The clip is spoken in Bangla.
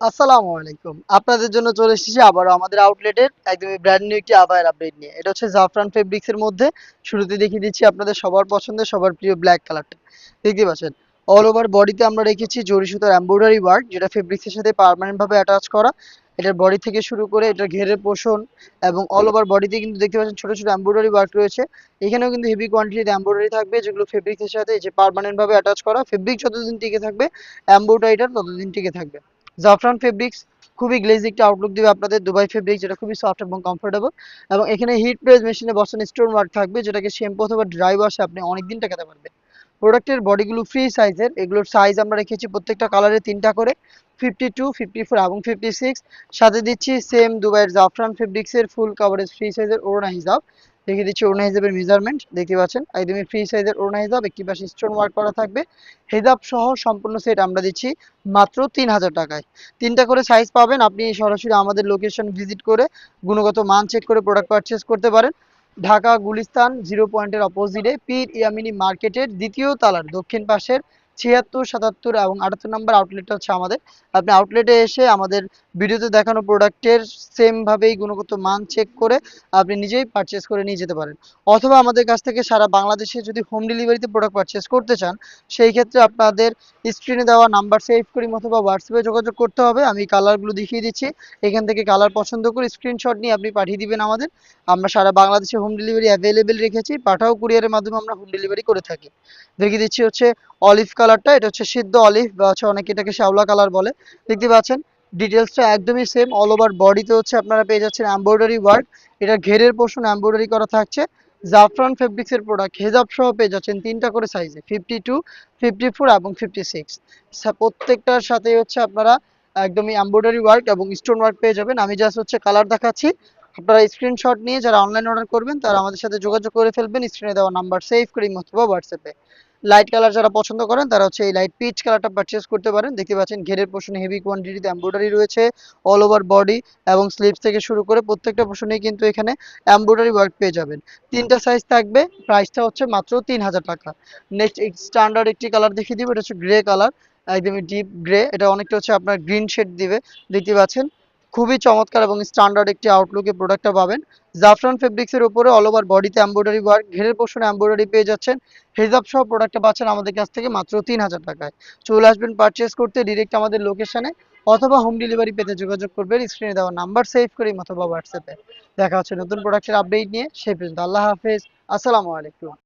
আসসালামু আলাইকুম। আপনাদের জন্য চলে এসেছি আবারও আমাদের আউটলেটের একদমই ব্র্যান্ড নিউ একটি আবায়ের আপডেট নিয়ে। এটা হচ্ছে জাফরান ফেব্রিক্স এর মধ্যে শুরুতে দেখিয়ে দিচ্ছি আপনাদের সবার পছন্দের, সবার প্রিয় ব্ল্যাক কালারটা দেখতে পাচ্ছেন অল ওভার বডিতে আমরা রেখেছি জরি সুতার এমব্রয়ডারি ওয়ার্ক যেটা ফেব্রিক্সের সাথে পার্মানেন্ট ভাবে অ্যাটাচ করা। এটার বডি থেকে শুরু করে এটার ঘেরের পোষণ এবং অল ওভার বডিতে কিন্তু দেখতে পাচ্ছেন ছোট ছোট এমব্রয়ডারি ওয়ার্ক রয়েছে। এখানেও কিন্তু হেভি কোয়ান্টিটিতে এমব্রয়ডারি থাকবে, যেগুলো ফেব্রিক্সের সাথে যে পার্মানেন্ট ভাবে অ্যাটাচ করা ফেব্রিক যতদিন টিকে থাকবে এমব্রয়ডারিটা ততদিন টিকে থাকবে। জাফরান ফেব্রিক্স খুবই গ্লেজি একটা আউটলুক দিবে আপনাদের দুবাই ফেব্রিক যেটা খুবই সফট এবং কমফোর্টেবল এবং এখানে হিট প্রেস মেশিনে বসানো স্টোন ওয়ার্ক থাকবে, যেটাকে শ্যাম্পু অথবা ড্রাই ওয়াশে আপনি অনেকদিন টাকাতে পারবেন। প্রোডাক্টের বডিগুলো ফ্রি সাইজের এগুলোর সাইজ আমরা রেখেছি প্রত্যেকটা কালারে তিনটা করে ফিফটি টু ফিফটি ফোর এবং ফিফটি সিক্স সাথে দিচ্ছি সেম দুবাইয়ের জাফরান ফেব্রিক্সের ফুল কাভারেজ ফ্রি সাইজের ওড়না হিসাব দেখিয়ে দিচ্ছি ওড়না হিসাবের মেজারমেন্ট দেখতে পাচ্ছেন? একদমই ফ্রি সাইজের ওড়না হিসাব একটি পাশে স্টোন ওয়ার্ক করা থাকবে। হেজাব সহ সম্পূর্ণ সেট আমরা দিচ্ছি মাত্র তিন হাজার টাকায়। তিনটা করে সাইজ পাবেন, আপনি সরাসরি আমাদের লোকেশন ভিজিট করে গুণগত মান চেক করে প্রোডাক্ট পারচেস করতে পারেন। ঢাকা, গুলিস্তান জিরো পয়েন্টের অপোজিটে পীর ইয়ামিনী মার্কেটের দ্বিতীয় তালার, দক্ষিণ পাশের ছিয়াত্তর, সাতাত্তর এবং আটাত্তর নম্বর আউটলেটটা হচ্ছে আমাদের। আপনি আউটলেটে এসে আমাদের ভিডিওতে দেখানো প্রোডাক্টের সেমভাবেই গুণগত মান চেক করে আপনি নিজেই পারচেস করে নিয়ে যেতে পারেন। অথবা আমাদের কাছ থেকে সারা বাংলাদেশে যদি হোম ডেলিভারিতে প্রোডাক্ট পারচেস করতে চান, সেই ক্ষেত্রে আপনাদের স্ক্রিনে দেওয়া নাম্বার সেভ করি অথবা হোয়াটসঅ্যাপে যোগাযোগ করতে হবে। আমি কালারগুলো দেখিয়ে দিচ্ছি। এখান থেকে কালার পছন্দ করে স্ক্রিনশট নিয়ে আপনি পাঠিয়ে দিবেন আমাদের। আমরা সারা বাংলাদেশে হোম ডেলিভারি অ্যাভেলেবেল রেখেছি। পাঠাও কুরিয়ারের মাধ্যমে আমরা হোম ডেলিভারি করে থাকি। দেখিয়ে দিচ্ছি হচ্ছে অলিভ কালারটা এটা হচ্ছে সিদ্ধ অলিভ বা হচ্ছে অনেকে এটাকে শ্যাওলা কালার বলে। দেখতে পাচ্ছেন? ডিটেলসটা একদমই সেম অল ওভার বডিতে হচ্ছে আপনারা পেয়ে যাচ্ছেন এমব্রয়ডারি ওয়ার্ক এটা ঘেরের পোর্শন এমব্রয়ডারি করা থাকছে। জাফরান ফেব্রিক্সের প্রোডাক্ট হেজাব সহ পেয়ে যাচ্ছেন তিনটা করে সাইজে ফিফটি টু ফিফটি ফোর এবং ফিফটি সিক্স প্রত্যেকটার সাথে হচ্ছে আপনারা একদমই এমব্রয়ডারি ওয়ার্ক এবং স্টোন ওয়ার্ক পেয়ে যাবেন। আমি জাস্ট হচ্ছে কালার দেখাচ্ছি। আপনারা স্ক্রিনশট নিয়ে যারা অনলাইন অর্ডার করবেন, তারা আমাদের সাথে যোগাযোগ করে ফেলবেন। স্ক্রিনে দেওয়া নাম্বার সেভ করি অথবা হোয়াটসঅ্যাপে লাইট কালার যারা পছন্দ করেন, তারা হচ্ছে এই লাইট পিচ কালারটা পারচেস করতে পারেন। দেখতে পাচ্ছেন ঘেরের পোর্শনে হেভি কোয়ান্টিটিতে এমব্রয়ডারি রয়েছে অল ওভার বডি এবং স্লিভস থেকে শুরু করে প্রত্যেকটা পোর্শনেই কিন্তু এখানে এমব্রয়ডারি ওয়ার্ক পেয়ে যাবেন। তিনটা সাইজ থাকবে প্রাইসটা হচ্ছে মাত্র তিন হাজার টাকা। নেক্সট স্ট্যান্ডার্ড একটি কালার দেখিয়ে দিব, এটা হচ্ছে গ্রে কালার একদমই ডিপ গ্রে এটা অনেকটা হচ্ছে আপনার গ্রিন শেড দিবে। দেখতে পাচ্ছেন খুবই চমৎকার এবং স্ট্যান্ডার্ড একটি আউটলুকে প্রোডাক্টটা পাবেন। জাফরান ফেব্রিক্স এর উপরে অল ওভার বডিতে এমব্রয়ডারি ওয়ার্ক ঘেরের পোর্শনে এমব্রয়ডারি পেয়ে যাচ্ছেন। হেজাব সহ প্রোডাক্টটা পাচ্ছেন আমাদের কাছ থেকে মাত্র তিন হাজার টাকায়। চলে আসবেন পারচেস করতে ডিরেক্ট আমাদের লোকেশনে অথবা হোম ডেলিভারি পেতে যোগাযোগ করবেন। স্ক্রিনে দেওয়া নাম্বার সেভ করি অথবা হোয়াটসঅ্যাপে দেখা হচ্ছে নতুন প্রোডাক্টের আপডেট নিয়ে। সেই পর্যন্ত আল্লাহ হাফেজ। আসসালামু আলাইকুম।